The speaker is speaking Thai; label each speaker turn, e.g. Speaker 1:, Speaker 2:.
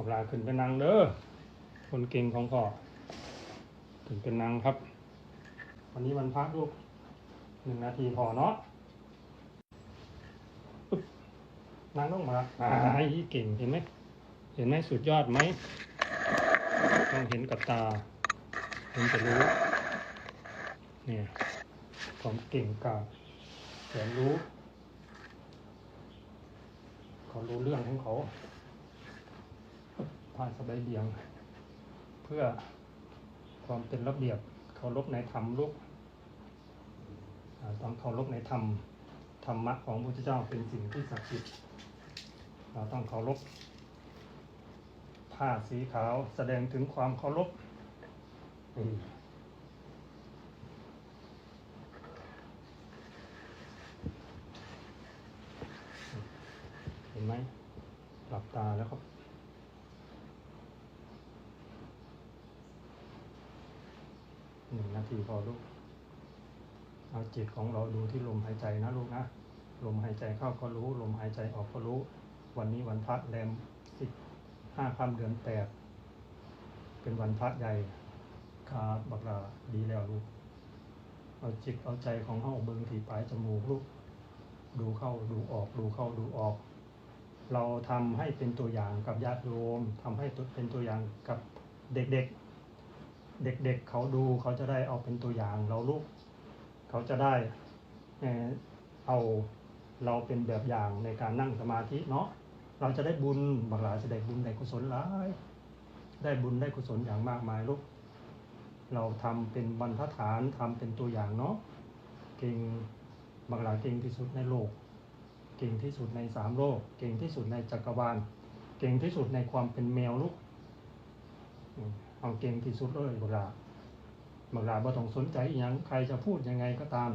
Speaker 1: บักลาขึ้นไปนั่งเด้อคนเก่งของพ่อขึ้นเป็นนางครับ วันนี้วันพระลูกหนึ่งนาทีพอเนาะปึ๊บนั่งลงมาอ่าเก่งเห็นไหมเห็นไหมสุดยอดไหมต้องเห็นกับตาถึงจะรู้เนี่ยความเก่งกาจแสนรู้เขารู้เรื่องของเขา ผ่านสบายเบียง เพื่อความเป็นระเบียบเคารพในธรรมลูกต้องเคารพในธรรมธรรมะของพระพุทธเจ้าเป็นสิ่งที่ศักดิ์สิทธิ์เราต้องเคารพผ้าสีขาวแสดงถึงความเคารพเห็นไหมหลับตาแล้วครับ หนึ่งนาทีพอลูก เอาจิตของเราดูที่ลมหายใจนะลูกนะ ลมหายใจเข้าก็รู้ ลมหายใจออกก็รู้ วันนี้วันพระแรมสิบห้าค่ำเดือนแปด เป็นวันพระใหญ่คาบักลาดีแล้วลูก เอาจิตเอาใจของเข้าเบิงที่ปลายจมูกลูก ดูเข้าดูออกดูเข้าดูออก เราทำให้เป็นตัวอย่างกับญาติโยมทำให้เป็นตัวอย่างกับเด็กๆ เด็กๆเขาดูเขาจะได้เอาเป็นตัวอย่างเราลูกเขาจะได้เอาเราเป็นแบบอย่างในการนั่งสมาธิเนาะเราจะได้บุญบางหลายจะได้บุญได้กุศลหลายได้บุญได้กุศลอย่างมากมายลูกเราทำเป็นบรรทัดฐานทำเป็นตัวอย่างเนาะเก่งบางหลายเก่งที่สุดในโลก เก่งที่สุดในสามโลก เก่งที่สุดในจักรวาล เก่งที่สุดในความเป็นแมวลูก เอาเก่งที่สุดเลยบางหลาบางหลาบ่ต้องสนใจอย่างใครจะพูดยังไงก็ตาม